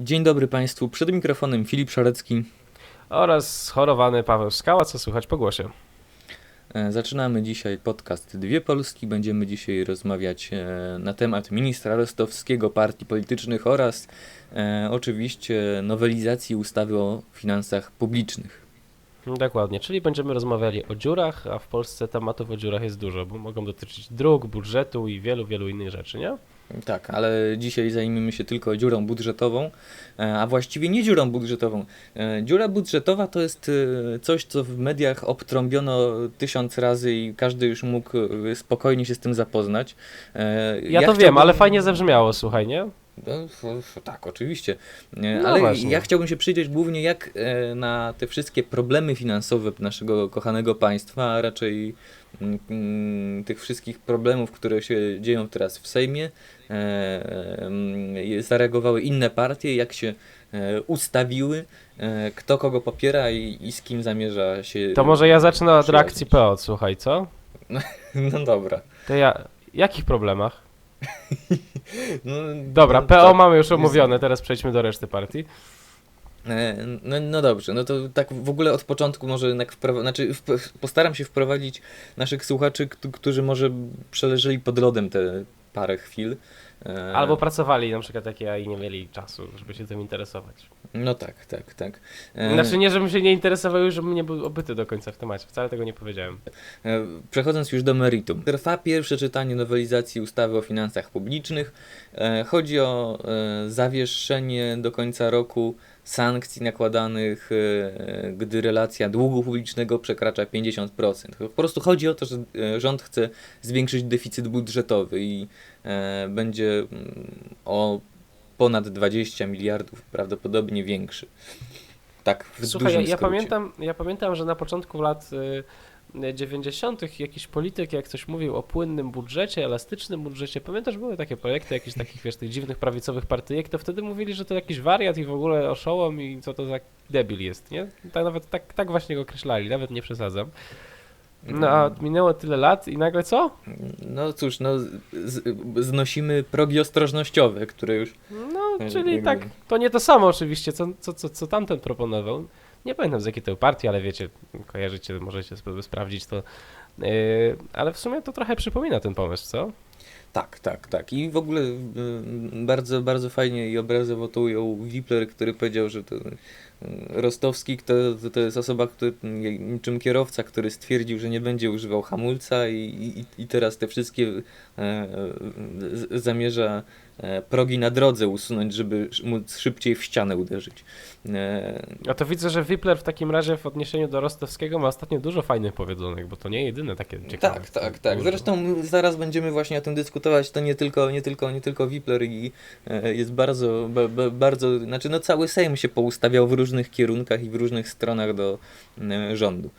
Dzień dobry Państwu, przed mikrofonem Filip Szarecki. oraz schorowany Paweł Skała, co słychać po głosie. E, Zaczynamy dzisiaj podcast Dwie Polski. Będziemy dzisiaj rozmawiać e, na temat ministra rostowskiego, partii politycznych oraz e, oczywiście nowelizacji ustawy o finansach publicznych. Dokładnie, czyli będziemy rozmawiali o dziurach, a w Polsce tematów o dziurach jest dużo, bo mogą dotyczyć dróg, budżetu i wielu, wielu innych rzeczy, nie? Tak, ale dzisiaj zajmiemy się tylko dziurą budżetową, e, a właściwie nie dziurą budżetową. E, Dziura budżetowa to jest e, coś, co w mediach obtrąbiono tysiąc razy i każdy już mógł spokojnie się z tym zapoznać. E, Ja, to wiem, chciałbym- ale fajnie zabrzmiało, słuchaj, nie? No, tak, oczywiście. E, No Ale właśnie. ja chciałbym się przyjrzeć głównie jak e, na te wszystkie problemy finansowe naszego kochanego państwa, a raczej mm, mm, tych wszystkich problemów, które się dzieją teraz w Sejmie, e, zareagowały inne partie, jak się ustawiły, kto kogo popiera i, i z kim zamierza się. To może ja zacznę od reakcji PO, słuchaj, co? No dobra. To ja... Jakich problemach? No, Dobra, no, PO tak. mamy już omówione, teraz przejdźmy do reszty partii. E, No, no dobrze, no to tak w ogóle od początku może jednak wpro... znaczy w... postaram się wprowadzić naszych słuchaczy, któ- którzy może przeleżeli pod lodem te parę chwil. E, Albo pracowali na przykład jak ja i nie mieli czasu, żeby się tym interesować. No tak, tak, tak. E, Znaczy nie, żebym się nie interesował już, żebym nie był obyty do końca w temacie, wcale tego nie powiedziałem. E, Przechodząc już do meritum. Trwa pierwsze czytanie nowelizacji ustawy o finansach publicznych. Chodzi o zawieszenie do końca roku sankcji nakładanych, gdy relacja długu publicznego przekracza 50%. Po prostu chodzi o to, że rząd chce zwiększyć deficyt budżetowy i będzie mm, o ponad 20 miliardów prawdopodobnie większy. Tak, w Słuchaj, ja, ja, pamiętam, ja pamiętam, że na początku lat y, 90. jakiś polityk, jak coś mówił o płynnym budżecie, elastycznym budżecie, pamiętasz, były takie projekty jakichś takich, wiesz, tych dziwnych prawicowych partyjek, to wtedy mówili, że to jakiś wariat i w ogóle oszołom i co to za debil jest, nie? Tak, nawet tak, tak właśnie go określali, nawet nie przesadzam. No a minęło tyle lat i nagle co? No cóż, no, z, znosimy progi ostrożnościowe, które już. No, Jakby- czyli tak, to nie to samo oczywiście, co, co, co, co tamten proponował. Nie pamiętam z jakiej to partii, ale wiecie, kojarzycie, możecie sobie sprawdzić to. Yy, ale w sumie to trochę przypomina ten pomysł, co? Tak, tak, tak. I w ogóle y, bardzo, bardzo fajnie i obrazowo to ujął Wipler, który powiedział, że to Rostowski to, to, jest osoba, który, niczym kierowca, który stwierdził, że nie będzie używał hamulca i, i, i teraz te wszystkie e, e, zamierza e, progi na drodze usunąć, żeby móc szybciej w ścianę uderzyć. E, A to widzę, że Wipler w takim razie w odniesieniu do Rostowskiego ma ostatnio dużo fajnych powiedzonek, bo to nie jedyne takie ciekawe. Tak, tak, tak. Zresztą zaraz będziemy właśnie o tym dyskutować. To nie tylko, nie tylko, nie tylko Wipler i e, jest bardzo, ba, ba, bardzo, znaczy no cały Sejm się poustawiał w różnych kierunkach i w różnych stronach do e, rządu.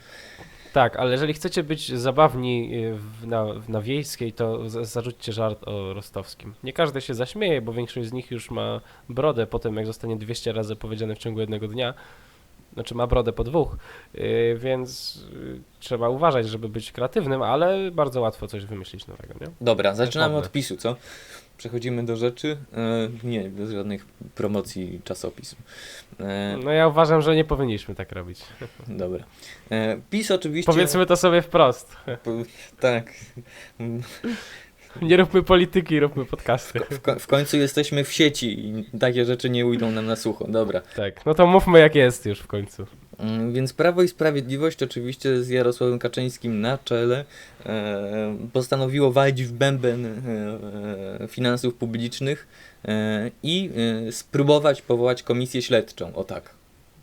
Tak, ale jeżeli chcecie być zabawni y, w, na, na wiejskiej, to za- zarzućcie żart o Rostowskim. Nie każdy się zaśmieje, bo większość z nich już ma brodę po tym, jak zostanie 200 razy powiedziane w ciągu jednego dnia. Znaczy ma brodę po dwóch, y, więc y, trzeba uważać, żeby być kreatywnym, ale bardzo łatwo coś wymyślić nowego, nie? Dobra, zaczynamy od PiSu, co? Przechodzimy do rzeczy. E, nie, bez żadnych promocji czasopism. E, No ja uważam, że nie powinniśmy tak robić. dobra. E, PiS oczywiście... Powiedzmy to sobie wprost. Tak. Nie róbmy polityki, róbmy podcasty. W, w końcu jesteśmy w sieci i takie rzeczy nie ujdą nam na sucho. Dobra. Tak, no to mówmy jak jest już w końcu. Mm, Więc Prawo i Sprawiedliwość, oczywiście z Jarosławem Kaczyńskim na czele, e, postanowiło walić w bęben e, e, finansów publicznych i spróbować powołać komisję śledczą. O tak.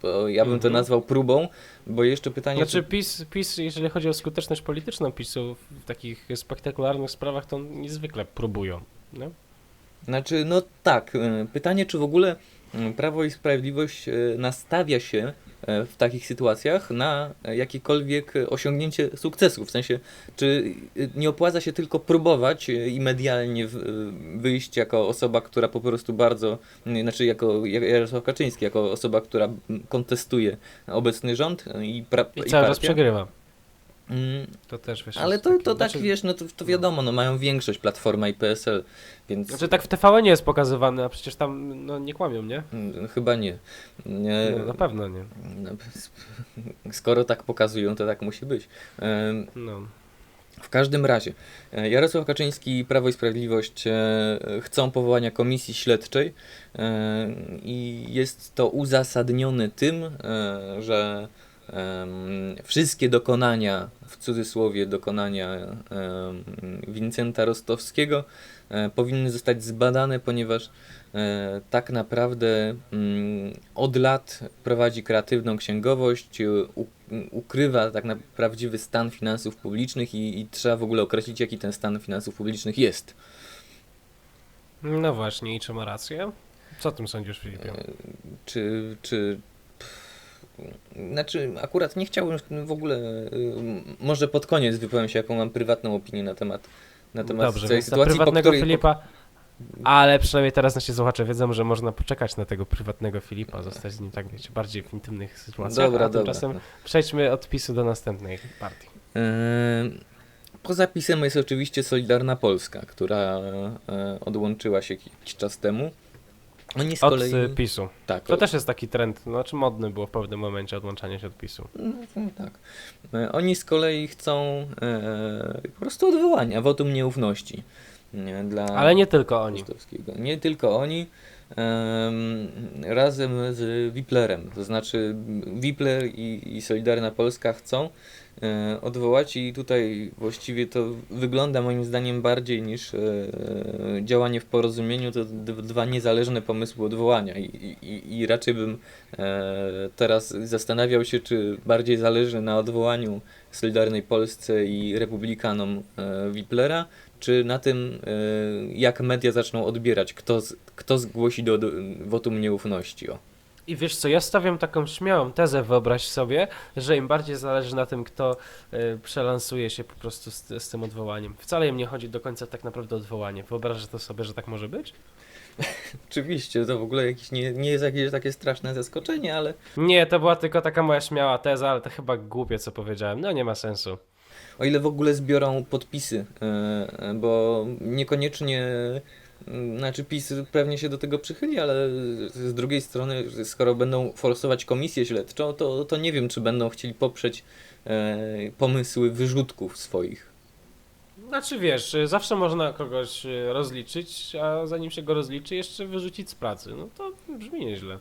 Bo ja bym to Mhm. nazwał próbą, bo jeszcze pytanie. Znaczy czy- PiS, PiS, jeżeli chodzi o skuteczność polityczną PiSu w takich spektakularnych sprawach, to niezwykle próbują. No? Znaczy, no tak. Pytanie, czy w ogóle Prawo i Sprawiedliwość nastawia się w takich sytuacjach na e, jakiekolwiek e, osiągnięcie sukcesu. W sensie, czy e, nie opłaca się tylko próbować e, i medialnie e, wyjść jako osoba, która po prostu bardzo, znaczy jako Ja- Jarosław Kaczyński, jako osoba, która kontestuje obecny rząd e, i, pra, I cały czas partia? przegrywa. Mm, To też wiesz. ale to, to tak znaczy- wiesz, no to, to wiadomo, no mają większość Platforma i PSL, więc Znaczy tak w TVN nie jest pokazywane, a przecież tam no, nie kłamią, nie? mm, chyba nie. nie No, na pewno nie. no, skoro tak pokazują, to tak musi być. No. W każdym razie, e, Jarosław Kaczyński i Prawo i Sprawiedliwość e, chcą powołania komisji śledczej e, i jest to uzasadnione tym, że wszystkie dokonania, w cudzysłowie dokonania Wincenta Rostowskiego e, powinny zostać zbadane, ponieważ e, tak naprawdę mm, od lat prowadzi kreatywną księgowość, u, ukrywa tak na prawdziwy stan finansów publicznych i, i trzeba w ogóle określić, jaki ten stan finansów publicznych jest. no właśnie, i czy ma rację? Co o tym sądzisz, Filipie? E, Czy, czy znaczy, akurat nie chciałbym w ogóle, y, może pod koniec wypowiem się, jaką mam prywatną opinię na temat, na temat Dobrze, na sytuacji, prywatnego której, Filipa, ale przynajmniej teraz nasi słuchacze wiedzą, że można poczekać na tego prywatnego Filipa, zostać z nim tak wiecie, bardziej w intymnych sytuacjach, Dobra, a dobra. tymczasem przejdźmy od PiSu do następnej partii. E, Poza pisem jest oczywiście Solidarna Polska, która e, odłączyła się jakiś czas temu. Oni z Od kolei... y, PiSu. Tak, To też jest taki trend, znaczy modny było w pewnym momencie odłączanie się od PiSu. No, no tak. E, Oni z kolei chcą e, po prostu odwołania, wotum nieufności. Nie, dla Ale nie tylko oni. Nie tylko oni, razem z Wiplerem. To znaczy Wipler i, i Solidarna Polska chcą e, odwołać i tutaj właściwie to wygląda moim zdaniem bardziej niż e, działanie w porozumieniu, to dwa niezależne pomysły odwołania i, i, i raczej bym e, teraz zastanawiał się, czy bardziej zależy na odwołaniu Solidarnej Polsce i Republikanom Wiplera, czy na tym, e, jak media zaczną odbierać, kto, kto zgłosi do, do wotum nieufności. O. I wiesz co, ja stawiam taką śmiałą tezę, wyobraź sobie, że im bardziej zależy na tym, kto y, przelansuje się po prostu z, z tym odwołaniem. Wcale im nie chodzi do końca tak naprawdę o odwołanie. Wyobrażasz to sobie, że tak może być? Oczywiście, to w ogóle jakieś nie, nie jest jakieś takie straszne zaskoczenie, ale Nie, to była tylko taka moja śmiała teza, ale to chyba głupie, co powiedziałem. No nie ma sensu. O ile w ogóle zbiorą podpisy, e, bo niekoniecznie, mm, znaczy PiS pewnie się do tego przychyli, ale z drugiej strony, skoro będą forsować komisję śledczą, to, to nie wiem, czy będą chcieli poprzeć e, pomysły wyrzutków swoich. Znaczy wiesz, zawsze można kogoś rozliczyć, a zanim się go rozliczy, jeszcze wyrzucić z pracy. No to brzmi nieźle.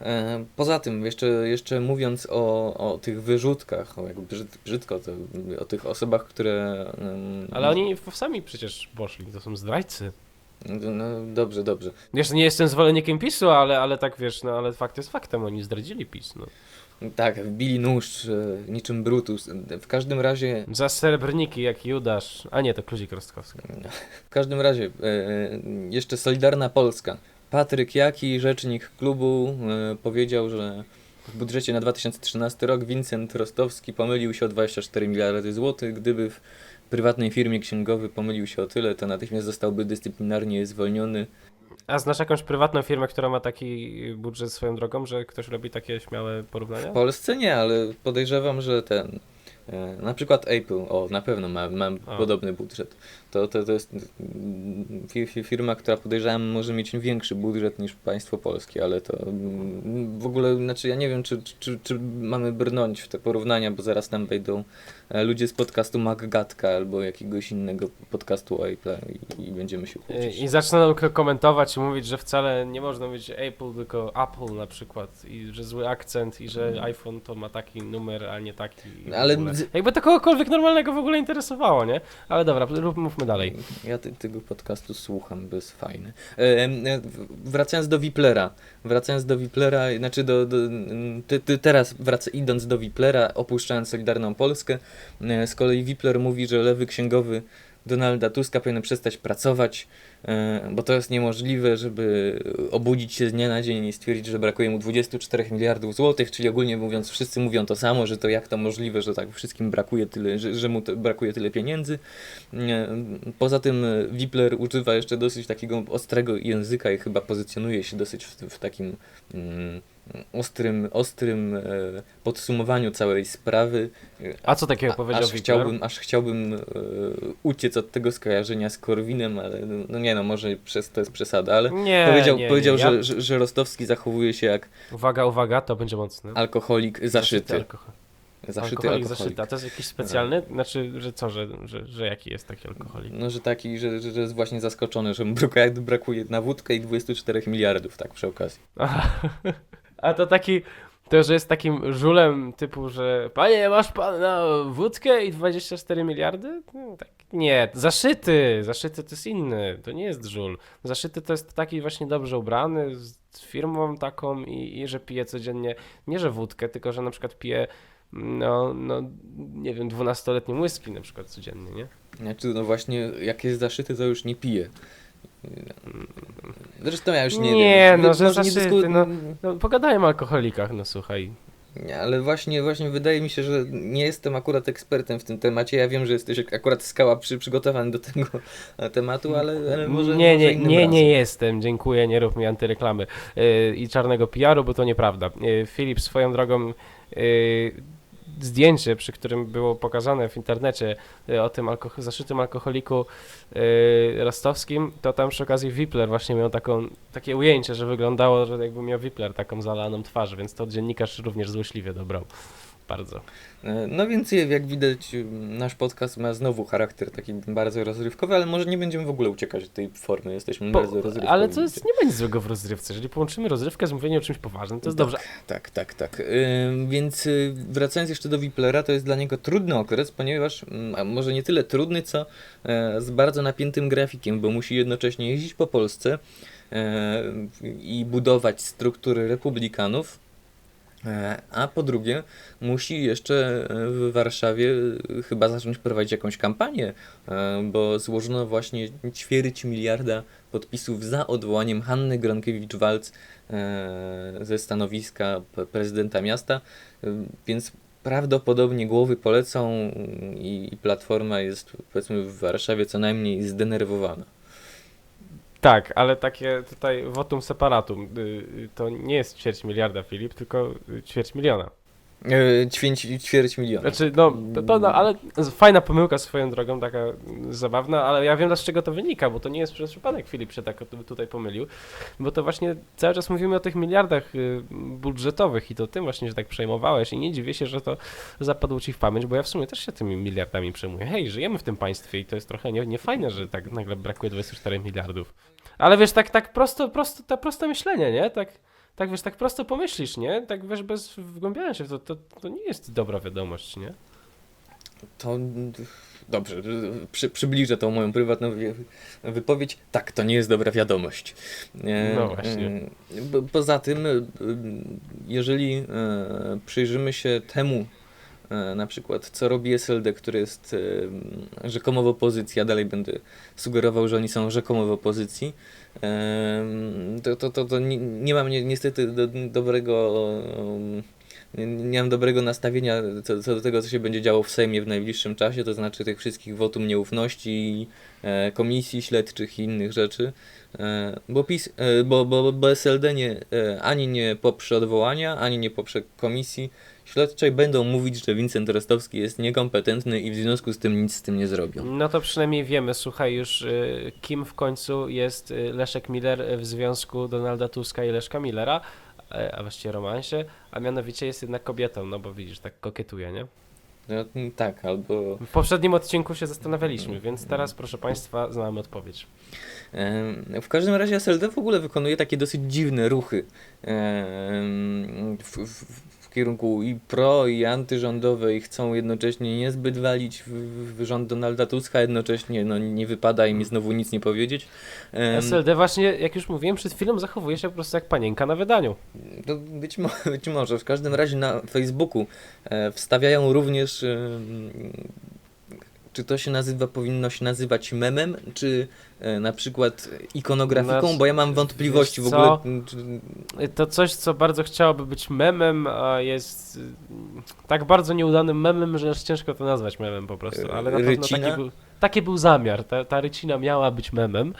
E, Poza tym, jeszcze, jeszcze mówiąc o, o tych wyrzutkach, o jak brzyd, brzydko, to, o tych osobach, które. Ale oni sami przecież poszli, to są zdrajcy. No dobrze, dobrze. Jeszcze nie jestem zwolennikiem PiSu, ale, ale tak wiesz, no ale fakt jest faktem, oni zdradzili PiS. No. Tak, wbili nóż e, niczym Brutus. W każdym razie. Za srebrniki jak Judasz, a nie, to Kluzik Rostkowski. W każdym razie, e, jeszcze Solidarna Polska. Patryk Jaki, rzecznik klubu, e, powiedział, że w budżecie na 2013 rok Wincent Rostowski pomylił się o 24 miliardy złotych. Gdyby w prywatnej firmie księgowy pomylił się o tyle, to natychmiast zostałby dyscyplinarnie zwolniony. A znasz jakąś prywatną firmę, która ma taki budżet swoją drogą, że ktoś robi takie śmiałe porównania? W Polsce nie, ale podejrzewam, że ten. e, Na przykład Apple, o na pewno ma, ma podobny budżet. To, to, to jest fi- fi- firma, która podejrzewam może mieć większy budżet niż państwo polskie, ale to w ogóle, znaczy ja nie wiem, czy, czy, czy, mamy brnąć w te porównania, bo zaraz nam wejdą e, ludzie z podcastu MacGatka albo jakiegoś innego podcastu Apple i, i będziemy się kłócić. I zaczynają k- komentować i mówić, że wcale nie można mieć Apple, tylko Apple na przykład i że zły akcent i że iPhone to ma taki numer, a nie taki. Ale Jakby to kogokolwiek normalnego w ogóle interesowało, nie? Ale dobra, rób- dalej. Ja ty, tego podcastu słucham, bo jest fajny. E, wracając do Wiplera, wracając do Wiplera, znaczy do, do ty, ty teraz wraca, idąc do Wiplera, opuszczając Solidarną Polskę, e, z kolei Wipler mówi, że lewy księgowy Donalda Tuska powinien przestać pracować e, bo to jest niemożliwe, żeby obudzić się z dnia na dzień i stwierdzić, że brakuje mu 24 miliardów złotych, czyli ogólnie mówiąc, wszyscy mówią to samo, że to jak to możliwe, że tak wszystkim brakuje tyle, że, że mu brakuje tyle pieniędzy. E, Poza tym e, Wipler używa jeszcze dosyć takiego ostrego języka i chyba pozycjonuje się dosyć w, w takim mm, ostrym, ostrym e, podsumowaniu całej sprawy. A co takiego powiedział aż Wiktor? chciałbym, aż chciałbym e, uciec od tego skojarzenia z Korwinem, ale no, no nie no, może przez, to jest przesada, ale Nie, powiedział, nie, powiedział nie. Ja- Że, że, że Rostowski zachowuje się jak Uwaga, uwaga, to będzie mocne. alkoholik zaszyty. alkohol. Zaszyty alkoholik, alkoholik. zaszyty. A to jest jakiś specjalny? Znaczy, że co, że, że, że jaki jest taki alkoholik? No, że taki, że, że że jest właśnie zaskoczony, że mu brakuje, brakuje na wódkę i 24 miliardów, tak przy okazji. Aha. A to taki, to że jest takim żulem typu, że panie, masz pan na wódkę i 24 miliardy? No, tak. Nie, zaszyty, zaszyty to jest inny, to nie jest żul. Zaszyty to jest taki właśnie dobrze ubrany, z firmą taką i, i że pije codziennie, nie że wódkę, tylko że na przykład pije, no, no nie wiem, 12-letnią whisky na przykład codziennie, nie? Znaczy, no właśnie, jak jest zaszyty, to już nie pije. Zresztą ja już nie, Nie, wiem. no, że nie dysku- no. No pogadajmy o alkoholikach, no słuchaj. Nie, ale właśnie, właśnie wydaje mi się, że nie jestem akurat ekspertem w tym temacie. Ja wiem, że jesteś akurat skała przy, przygotowany do tego tematu, ale, ale może. nie, może nie, nie, razem. nie jestem, dziękuję, nie rób mi antyreklamy yy, i czarnego PR-u, bo to nieprawda. Yy, Filip, swoją drogą, yy, zdjęcie, przy którym było pokazane w internecie yy, o tym alko- zaszytym alkoholiku yy, rostowskim, to tam przy okazji Wipler właśnie miał taką, takie ujęcie, że wyglądało, że jakby miał Wipler taką zalaną twarz, więc to dziennikarz również złośliwie dobrał. Bardzo. E, No więc jak widać, nasz podcast ma znowu charakter taki bardzo rozrywkowy, ale może nie będziemy w ogóle uciekać od tej formy. Jesteśmy Po, bardzo rozrywkowi. ale to jest, nie będzie złego w rozrywce. Jeżeli połączymy rozrywkę z mówieniem o czymś poważnym, to jest dobrze. Tak, tak, tak. Ym, więc y, wracając jeszcze do Wiplera, to jest dla niego trudny okres, ponieważ a może nie tyle trudny, co e, z bardzo napiętym grafikiem, bo musi jednocześnie jeździć po Polsce e, i budować struktury republikanów. E, A po drugie, musi jeszcze e, w Warszawie e, chyba zacząć prowadzić jakąś kampanię, bo złożono właśnie ćwierć miliarda podpisów za odwołaniem Hanny Gronkiewicz-Walc ze stanowiska prezydenta miasta, więc prawdopodobnie głowy polecą i Platforma jest powiedzmy w Warszawie co najmniej zdenerwowana. Tak, ale takie tutaj votum separatum. y, y, To nie jest ćwierć miliarda, Filip, tylko ćwierć miliona. E, Ćwięć, ćwierć miliona. Znaczy, no, to, to, no, ale fajna pomyłka swoją drogą, taka zabawna, ale ja wiem, z czego to wynika, bo to nie jest przez przypadek Filip się tak tutaj pomylił, bo to właśnie cały czas mówimy o tych miliardach y, budżetowych i to tym właśnie, że tak przejmowałeś i nie dziwię się, że to zapadło ci w pamięć, bo ja w sumie też się tymi miliardami przejmuję. Hej, żyjemy w tym państwie i to jest trochę nie, niefajne, że tak nagle brakuje 24 miliardów. Ale wiesz, tak, tak prosto, prosto, to proste myślenie, nie? Tak, tak wiesz, tak prosto pomyślisz, nie? Tak wiesz, bez wgłębiania się w to, to, to nie jest dobra wiadomość, nie? To dobrze, przy, przybliżę tą moją prywatną wi- wypowiedź. Tak, to nie jest dobra wiadomość. E, No właśnie. e, Poza tym, e, jeżeli przyjrzymy się temu, na przykład, co robi SLD, który jest e, rzekomo w opozycji, a dalej będę sugerował, że oni są rzekomo w opozycji, e, to, to, to, to nie, nie mam ni- niestety do, dobrego. Nie, nie mam dobrego nastawienia co, co do tego, co się będzie działo w Sejmie w najbliższym czasie, to znaczy tych wszystkich wotum nieufności, e, komisji śledczych i innych rzeczy, e, bo, PiS, e, bo, bo, bo SLD nie, e, ani nie poprze odwołania, ani nie poprze komisji śledczej, będą mówić, że Wincent Rostowski jest niekompetentny i w związku z tym nic z tym nie zrobią. No to przynajmniej wiemy, słuchaj już, y, kim w końcu jest y, Leszek Miller w związku Donalda Tuska i Leszka Millera, e, a właściwie romansie, a mianowicie jest jednak kobietą, no bo widzisz, tak kokietuje, nie? No, mm, tak, albo W poprzednim odcinku się zastanawialiśmy, więc teraz, proszę Państwa, znamy odpowiedź. W każdym razie SLD w ogóle wykonuje takie dosyć dziwne ruchy w, w, w kierunku i pro, i antyrządowe i chcą jednocześnie niezbyt walić w, w rząd Donalda Tuska, jednocześnie no, nie wypada im znowu nic nie powiedzieć. SLD właśnie, jak już mówiłem przed chwilą, zachowuje się po prostu jak panienka na wydaniu. To być, mo być może. W każdym razie na Facebooku e, wstawiają również czy to się nazywa, powinno się nazywać memem, czy e, na przykład ikonografiką, Znaczy, bo ja mam wątpliwości w ogóle. Czy, To coś, co bardzo chciałoby być memem, a jest y, tak bardzo nieudanym memem, że aż ciężko to nazwać memem po prostu. Ale na pewno Rycina? taki był, taki był zamiar. Ta, ta rycina miała być memem.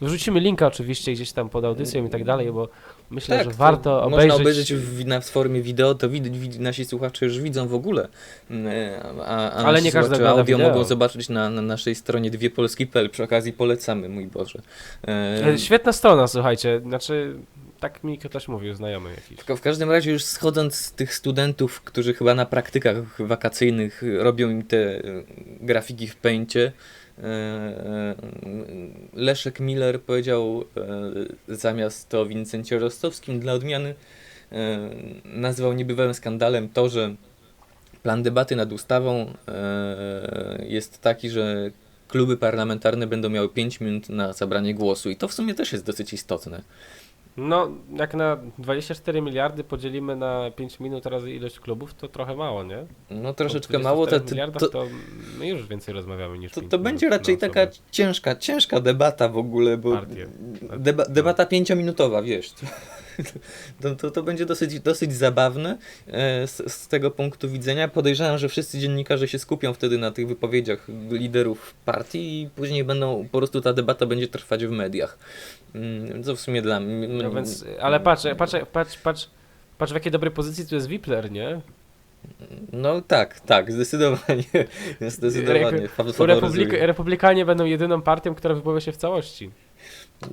Wrzucimy linka oczywiście gdzieś tam pod audycją i tak dalej, bo myślę, że Tak, to warto Można obejrzeć. obejrzeć w, na, w formie wideo, to wid, wid, nasi słuchacze już widzą w ogóle. Mm, A, a Ale nie każdy audio wideo. mogą zobaczyć na, na naszej stronie dwiepolski.pl. Przy okazji polecamy, mój Boże. E, E, Świetna strona, słuchajcie. Znaczy, tak mi ktoś mówił, znajomy jakiś. W, w każdym razie już schodząc z tych studentów, którzy chyba na praktykach wakacyjnych robią im te e, grafiki w pęcie, Leszek Miller powiedział e, zamiast o Wincencie Rostowskim dla odmiany e, nazwał niebywałym skandalem to, że plan debaty nad ustawą e, jest taki, że kluby parlamentarne będą miały 5 minut na zabranie głosu i to w sumie też jest dosyć istotne. No, jak na 24 miliardy podzielimy na 5 minut razy ilość klubów, to trochę mało, nie? No troszeczkę mało, to, 24 to, miliardach to, to my już więcej rozmawiamy niż To, to będzie raczej taka ciężka, ciężka debata w ogóle, bo Partie. deba, debata pięciominutowa, wiesz. To, to, to będzie dosyć, dosyć zabawne e, z, z tego punktu widzenia. Podejrzewam, że wszyscy dziennikarze się skupią wtedy na tych wypowiedziach liderów partii i później będą, po prostu ta debata będzie trwać w mediach. Mm, Co w sumie dla mnie... No więc, ale patrz, patrz, patrz, patrz, patrz w jakiej dobrej pozycji tu jest Wipler, nie? No tak, tak, zdecydowanie. Zdecydowanie. Republik Republikanie będą jedyną partią, która wypowie się w całości.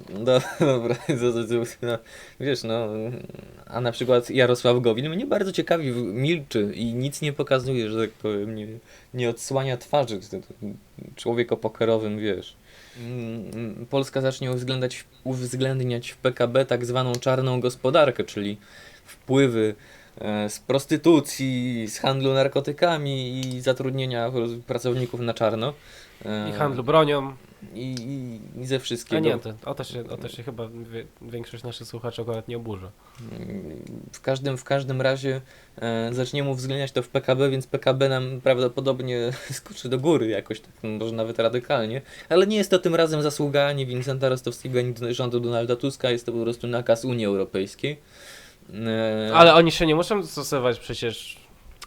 No, dobra, no, wiesz, no, a na przykład Jarosław Gowin mnie bardzo ciekawi, milczy i nic nie pokazuje, że tak powiem, nie, nie odsłania twarzy. Człowiek o pokerowym, wiesz. Mm, Polska zacznie uwzględniać, uwzględniać w PKB tak zwaną czarną gospodarkę, czyli wpływy e, z prostytucji, z handlu narkotykami i zatrudnienia pracowników na czarno. E, I handlu bronią. i, i, i ze A wszystkiego. nie, to, o, to się, o to się chyba wie, większość naszych słuchaczy akurat nie oburzy. W każdym, w każdym razie e, zaczniemy uwzględniać to w PKB, więc PKB nam prawdopodobnie skoczy do góry jakoś tak, no, może nawet radykalnie, ale nie jest to tym razem zasługa ani Wincenta Rostowskiego, ani rządu Donalda Tuska, jest to po prostu nakaz Unii Europejskiej. E, Ale oni się nie muszą stosować, przecież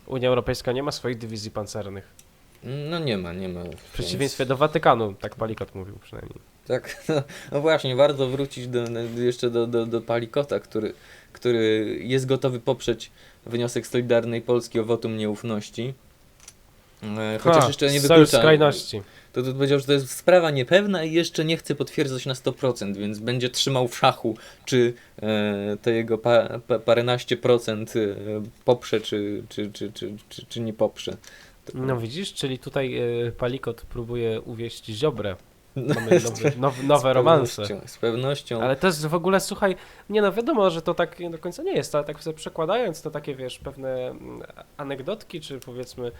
Unia Europejska nie ma swoich dywizji pancernych. No nie ma, nie ma. W przeciwieństwie do Watykanu, tak Palikot mówił przynajmniej. Tak, no, no właśnie, warto wrócić do, jeszcze do, do, do Palikota, który, który jest gotowy poprzeć wniosek Solidarnej Polski o wotum nieufności. E, Chociaż Ha, jeszcze nie wyklucza. skrajności. To, to powiedział, że to jest sprawa niepewna i jeszcze nie chce potwierdzać na 100%, więc będzie trzymał w szachu, czy e, to jego pa, pa, paręnaście procent e, poprze, czy, czy, czy, czy, czy, czy nie poprze. No widzisz, czyli tutaj y, Palikot próbuje uwieść Ziobrę. No, Mamy nowe, nowe romanse. pewnością, Z pewnością. Ale to jest w ogóle, słuchaj, nie no wiadomo, że to tak do końca nie jest, ale tak sobie przekładając to takie, wiesz, pewne mm, anegdotki, czy powiedzmy,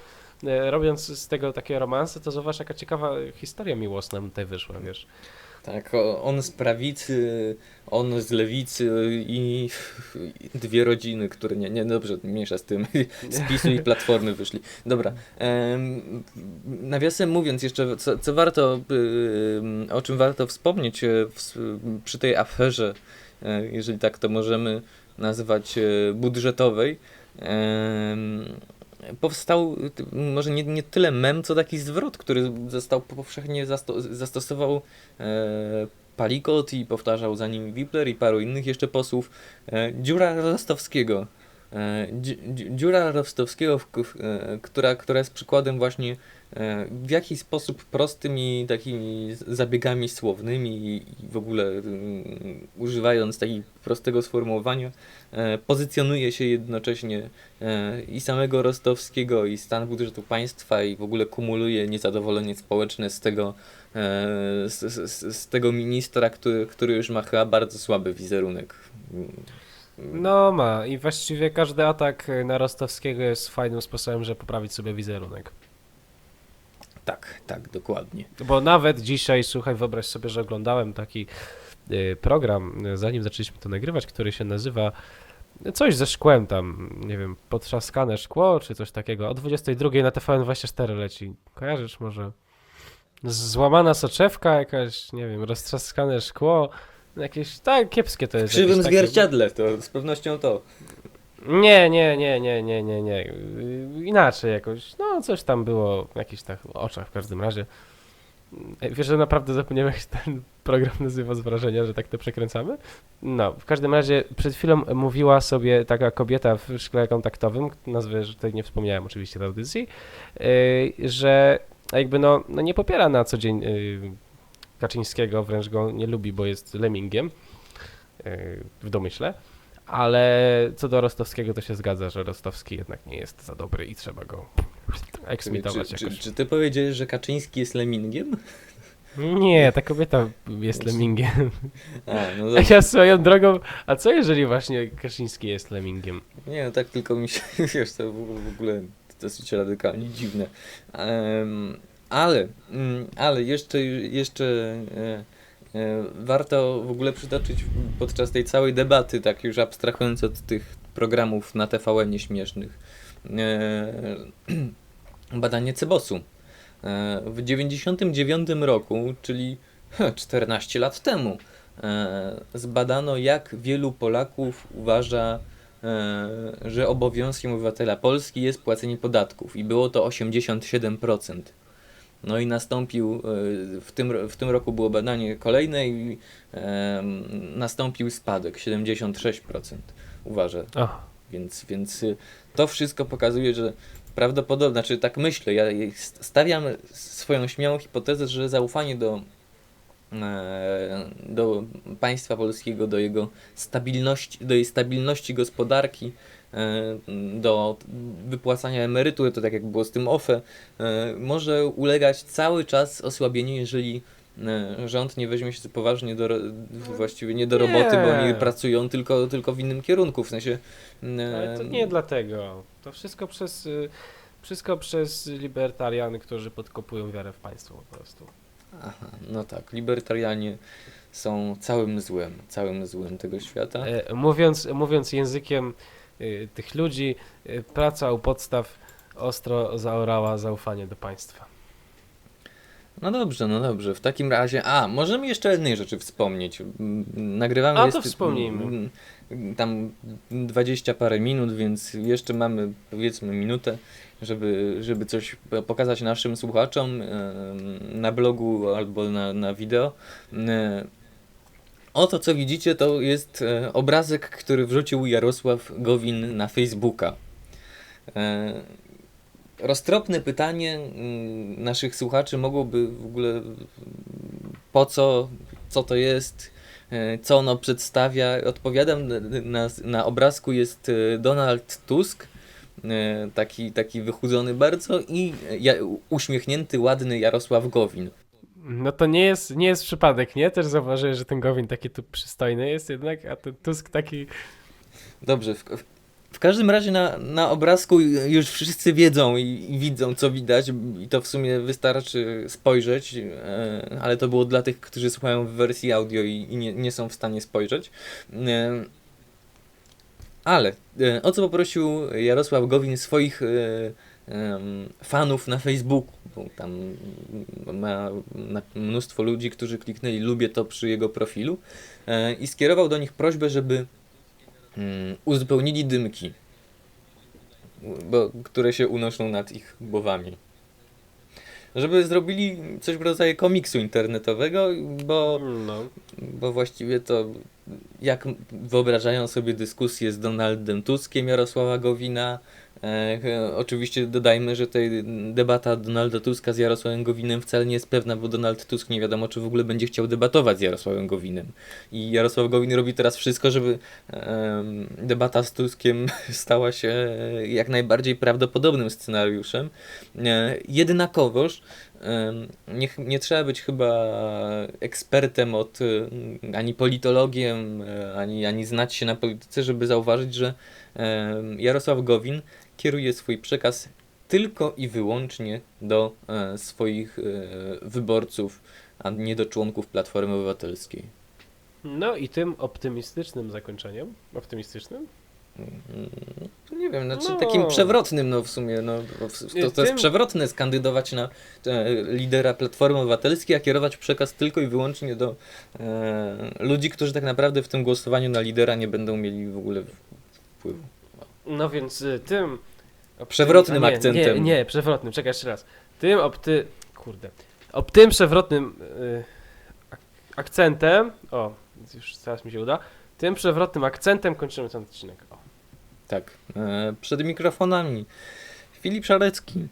e, robiąc z tego takie romanse, to zobacz jaka ciekawa historia miłosna tutaj wyszła, wiesz. Tak, on z prawicy, on z lewicy i dwie rodziny, które nie, nie dobrze, mniejsza z tym, z PiSu i Platformy wyszli. Dobra, em, nawiasem mówiąc jeszcze, co, co warto, o czym warto wspomnieć e, przy tej aferze, e, jeżeli tak to możemy nazwać, e, budżetowej, powstał może nie, nie tyle mem, co taki zwrot, który został powszechnie zasto- zastosował e, Palikot i powtarzał za nim Wipler i paru innych jeszcze posłów. E, dziura Rostowskiego. E, dzi- dzi- dziura Rostowskiego, e, która, która jest przykładem właśnie e, w jaki sposób prostymi takimi zabiegami słownymi i, w ogóle mm, używając takiego prostego sformułowania pozycjonuje się jednocześnie i samego Rostowskiego i stan budżetu państwa i w ogóle kumuluje niezadowolenie społeczne z tego z, z, z tego ministra, który, który już ma chyba bardzo słaby wizerunek. No ma i właściwie każdy atak na Rostowskiego jest fajnym sposobem, żeby poprawić sobie wizerunek. Tak, tak, dokładnie. Bo nawet dzisiaj, słuchaj, wyobraź sobie, że oglądałem taki y, program, zanim zaczęliśmy to nagrywać, który się nazywa coś ze szkłem tam, nie wiem, potrzaskane szkło czy coś takiego. O 22 na TVN24 leci. Kojarzysz może? Złamana soczewka, jakaś, nie wiem, roztrzaskane szkło, jakieś, tak, kiepskie to W jest. krzywym jakieś takie- zwierciadle, to z pewnością to. Nie, nie, nie, nie, nie, nie, nie. Yy, Inaczej jakoś. No, coś tam było w jakichś tak oczach w każdym razie. Ej, Wiesz, że naprawdę zapomniałem, jak się ten program nazywa z wrażenia, że tak to przekręcamy? No, w każdym razie przed chwilą mówiła sobie taka kobieta w szkle kontaktowym, nazwę, że tutaj nie wspomniałem oczywiście w audycji, yy, że jakby no, no nie popiera na co dzień yy, Kaczyńskiego, wręcz go nie lubi, bo jest lemmingiem yy, w domyśle. Ale co do Rostowskiego, to się zgadza, że Rostowski jednak nie jest za dobry i trzeba go eksmitować Czy, czy, czy ty powiedziałeś, że Kaczyński jest lemingiem? Nie, ta kobieta jest lemmingiem. A, no A ja swoją drogą, a co jeżeli właśnie Kaczyński jest lemmingiem? Nie, no tak tylko mi się, wiesz, to w ogóle dosyć radykalnie dziwne. Em, ale, mm, ale jeszcze, jeszcze e, e, warto w ogóle przytoczyć podczas tej całej debaty, tak już abstrahując od tych programów na TVN nieśmiesznych, e, badanie Cebosu. W 99 roku, czyli 14 lat temu, zbadano jak wielu Polaków uważa, że obowiązkiem obywatela Polski jest płacenie podatków i było to 87%. No i nastąpił, e, w tym, w tym roku było badanie kolejne i e, nastąpił spadek, 76% uważa. O, więc, więc y, to wszystko pokazuje, że prawdopodobnie, znaczy tak myślę, ja stawiam swoją śmiałą hipotezę, że zaufanie do, e, do państwa polskiego, do jego stabilności, do jej stabilności gospodarki, do wypłacania emerytur, to tak jak było z tym OFE, e, może ulegać cały czas osłabieniu, jeżeli e, rząd nie weźmie się poważnie do, właściwie nie do Nie. roboty, bo oni pracują tylko, tylko w innym kierunku, w sensie ale to nie dlatego. To wszystko przez, wszystko przez libertariany, którzy podkopują wiarę w państwo po prostu. Aha, no tak, libertarianie są całym złem, całym złem tego świata. E, mówiąc, mówiąc językiem tych ludzi, y, praca u podstaw ostro zaorała zaufanie do państwa. No dobrze, no dobrze, w takim razie, a, możemy jeszcze jednej rzeczy wspomnieć. Nagrywamy A, to jest, wspomnijmy. tam 20 parę minut, więc jeszcze mamy powiedzmy minutę, żeby, żeby coś pokazać naszym słuchaczom na blogu albo na, na wideo. Oto co widzicie to jest e, obrazek, który wrzucił Jarosław Gowin na Facebooka. E, Roztropne pytanie naszych słuchaczy mogłoby w ogóle po co, co to jest, e, co ono przedstawia. Odpowiadam, na, na, obrazku jest Donald Tusk, taki, taki wychudzony bardzo i uśmiechnięty, ładny Jarosław Gowin. No to nie jest, nie jest przypadek, nie? Też zauważyłem, że ten Gowin taki tu przystojny jest jednak, a ten Tusk taki... Dobrze, w, w- każdym razie na, na obrazku już wszyscy wiedzą i, i widzą, co widać, i to w sumie wystarczy spojrzeć, e, ale to było dla tych, którzy słuchają w wersji audio i, i nie, nie są w stanie spojrzeć. E, ale e, o co poprosił Jarosław Gowin swoich e, fanów na Facebooku? Bo tam ma, ma mnóstwo ludzi, którzy kliknęli lubię to przy jego profilu e, i skierował do nich prośbę, żeby mm, uzupełnili dymki, bo, które się unoszą nad ich głowami. Żeby zrobili coś w rodzaju komiksu internetowego, bo, No. bo właściwie to jak wyobrażają sobie dyskusję z Donaldem Tuskiem Jarosława Gowina. E, oczywiście dodajmy, że tutaj debata Donalda Tuska z Jarosławem Gowinem wcale nie jest pewna, bo Donald Tusk nie wiadomo, czy w ogóle będzie chciał debatować z Jarosławem Gowinem. I Jarosław Gowin robi teraz wszystko, żeby debata z Tuskiem stała się e, jak najbardziej prawdopodobnym scenariuszem. E, jednakowoż nie, nie trzeba być chyba ekspertem od e, ani politologiem, e, ani, ani znać się na polityce, żeby zauważyć, że Jarosław Gowin kieruje swój przekaz tylko i wyłącznie do e, swoich e, wyborców, a nie do członków Platformy Obywatelskiej. no i tym optymistycznym zakończeniem, optymistycznym, nie wiem, znaczy No. takim przewrotnym, no w sumie, no, to, to jest przewrotne skandydować na e, lidera Platformy Obywatelskiej, a kierować przekaz tylko i wyłącznie do e, ludzi, którzy tak naprawdę w tym głosowaniu na lidera nie będą mieli w ogóle wpływu. No więc y, tym... Przewrotnym nie, akcentem. Nie, nie, przewrotnym, czekaj jeszcze raz. Tym opty... Kurde. Ob tym przewrotnym y, ak- akcentem... O, już teraz mi się uda. Tym przewrotnym akcentem kończymy ten odcinek. O. Tak, e, przed mikrofonami Filip Szarecki.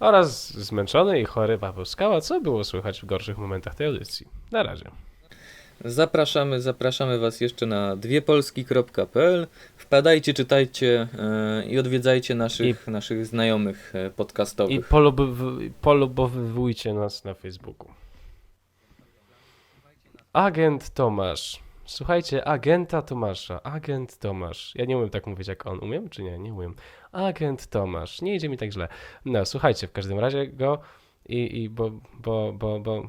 Oraz zmęczony i chory Paweł Skała, co było słychać w gorszych momentach tej audycji. Na razie. Zapraszamy, zapraszamy Was jeszcze na dwiepolski.pl. Wpadajcie, czytajcie e, i odwiedzajcie naszych, naszych znajomych e, podcastowych. I polubow- polubowujcie nas na Facebooku. Agent Tomasz. Słuchajcie, agenta Tomasza. Agent Tomasz. Ja nie umiem tak mówić jak on. Umiem czy nie? Nie umiem. Agent Tomasz. Nie idzie mi tak źle. No, słuchajcie w każdym razie go i, i bo, bo, bo, bo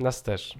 nas też.